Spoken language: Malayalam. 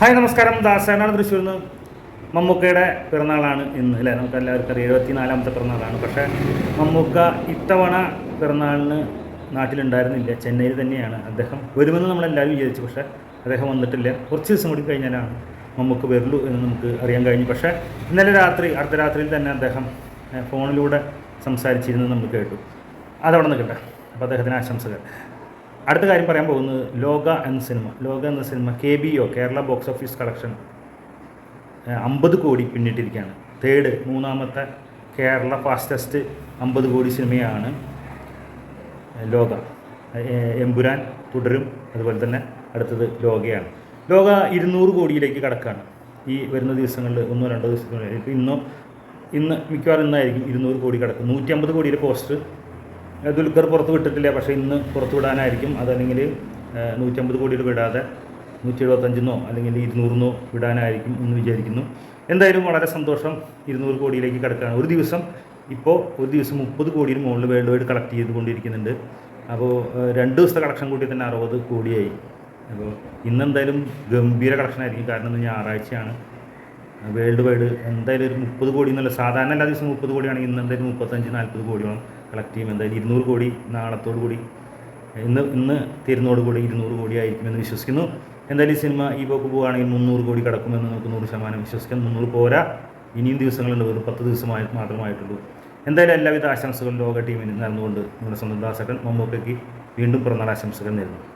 ഹായ് നമസ്കാരം. ദാസനാണ് തൃശ്ശൂരിൽ നിന്ന് മമ്മൂക്കയുടെ പിറന്നാളാണ് ഇന്ന് അല്ലേ? നമുക്ക് എല്ലാവർക്കും അറിയാം. എഴുപത്തി നാലാമത്തെ പിറന്നാളാണ്. പക്ഷേ മമ്മൂക്ക ഇത്തവണ പിറന്നാളിന് നാട്ടിലുണ്ടായിരുന്നില്ല. ചെന്നൈയിൽ തന്നെയാണ്. അദ്ദേഹം വരുമെന്ന് നമ്മളെല്ലാവരും വിചാരിച്ചു. പക്ഷേ അദ്ദേഹം വന്നിട്ടില്ല. കുറച്ച് ദിവസം കൂടി കഴിഞ്ഞാലാണ് മമ്മൂക്ക വരുള്ളൂ എന്ന് നമുക്ക് അറിയാൻ കഴിഞ്ഞു. പക്ഷേ ഇന്നലെ രാത്രി അർദ്ധരാത്രിയിൽ തന്നെ അദ്ദേഹം ഫോണിലൂടെ സംസാരിച്ചിരുന്നു നമ്മൾ കേട്ടു. അതവിടെ നിൽക്കട്ടെ. അപ്പോൾ അദ്ദേഹത്തിന് ആശംസകൾ. അടുത്ത കാര്യം പറയാൻ പോകുന്നത് ലോക എന്ന സിനിമ. ലോക എന്ന cinema K B O Kerala box office collection അമ്പത് കോടി പിന്നിട്ടിരിക്കുകയാണ്. തേർഡ് മൂന്നാമത്തെ കേരള ഫാസ്റ്റസ്റ്റ് അമ്പത് കോടി സിനിമയാണ് ലോക. എമ്പുരാൻ തുടരും. അതുപോലെ തന്നെ അടുത്തത് ലോകയാണ്. ലോക ഇരുന്നൂറ് കോടിയിലേക്ക് കടക്കുകയാണ് ഈ വരുന്ന ദിവസങ്ങളിൽ ഒന്നോ രണ്ടോ ദിവസങ്ങളിൽ ഇപ്പോൾ ഇന്നോ ഇന്ന് മിക്കവാറും ഇന്നായിരിക്കും ഇരുന്നൂറ് കോടി കടക്കും. നൂറ്റി അമ്പത് കോടിയുടെ പോസ്റ്റ് ഏഹ് ദുൽഖർ പുറത്ത് വിട്ടിട്ടില്ല. പക്ഷേ ഇന്ന് പുറത്ത് വിടാനായിരിക്കും. അതല്ലെങ്കിൽ നൂറ്റമ്പത് കോടിയിൽ വിടാതെ നൂറ്റി എഴുപത്തഞ്ചെന്നോ അല്ലെങ്കിൽ ഇരുന്നൂറിനോ വിടാനായിരിക്കും എന്ന് വിചാരിക്കുന്നു. എന്തായാലും വളരെ സന്തോഷം ഇരുന്നൂറ് കോടിയിലേക്ക് കിടക്കുകയാണ് ഒരു ദിവസം ഇപ്പോൾ ഒരു ദിവസം മുപ്പത് കോടിയിൽ മുകളിൽ വേൾഡ് വൈഡ് കളക്ട് ചെയ്തുകൊണ്ടിരിക്കുന്നുണ്ട്. അപ്പോൾ രണ്ട് ദിവസത്തെ കളക്ഷൻ കൂടി തന്നെ അറുപത് കോടിയായി. അപ്പോൾ ഇന്നെന്തായാലും ഗംഭീര കളക്ഷൻ ആയിരിക്കും. കാരണം ഇന്ന് ഞായറാഴ്ചയാണ്. വേൾഡ് വൈഡ് എന്തായാലും ഒരു മുപ്പത് കോടി എന്നല്ല സാധാരണ എല്ലാ ദിവസവും മുപ്പത് കോടിയാണെങ്കിൽ ഇന്ന് എന്തായാലും മുപ്പത്തഞ്ച് നാൽപ്പത് കോടിയോളം കളക്ട് ചെയ്യും. എന്തായാലും ഇരുന്നൂറ് കോടി നാളത്തോടു കൂടി. ഇന്ന് ഇന്ന് തീരുന്നതോടു കൂടി ഇരുന്നൂറ് കോടി ആയിരിക്കുമെന്ന് വിശ്വസിക്കുന്നു. എന്തായാലും ഈ സിനിമ ഈ പോക്ക് പോവുകയാണെങ്കിൽ മുന്നൂറ് കോടി കടക്കുമെന്ന് നമുക്ക് നൂറ് ശതമാനം വിശ്വസിക്കാം. മുന്നൂറ് പോരാ. ഇനിയും ദിവസങ്ങളുണ്ട്. വെറും പത്ത് ദിവസമായി മാത്രമായിട്ടുള്ളൂ. എന്തായാലും എല്ലാവിധ ആശംസകളും ലോക ടീമിന് നടന്നുകൊണ്ട് നമ്മുടെ സ്വന്തം ദാസകൻ മമ്മൂക്കയ്ക്ക് വീണ്ടും പിറന്നാൾ ആശംസകൾ നേരുന്നു.